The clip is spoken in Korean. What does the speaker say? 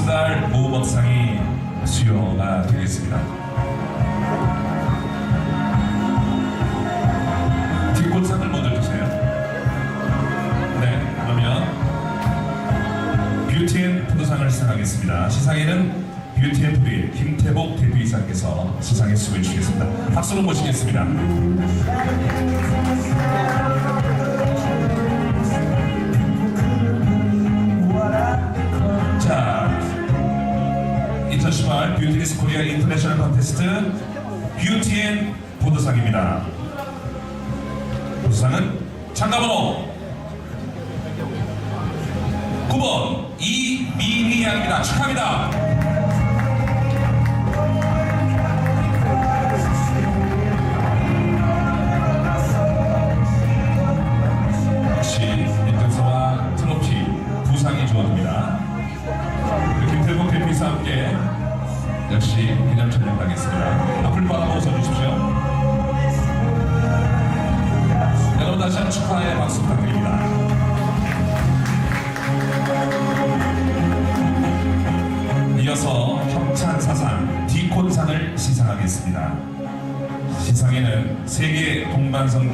X달 모범상이 수여가 되겠습니다. 뒷골상을 먼저 주세요. 네, 그러면 뷰티 앤 푸드상을 시상하겠습니다. 시상에는 뷰티 앤 푸드의 김태복 대표이사께서 시상에 수고해 주시겠습니다. 박수로 모시겠습니다. 2018 뷰티니스 코리아 인터내셔널 컨테스트 뷰티앤 푸드상입니다. 부상은 참가번호 9번 이미미 양입니다. 축하합니다. 함께 역시 기념 촬영 하겠습니다. 앞을 바라보고 서주십시오. 여러분 다시 한번 축하의 박수 부탁드립니다. 이어서 협찬사상 디콘상을 시상하겠습니다. 시상에는 세계 동반성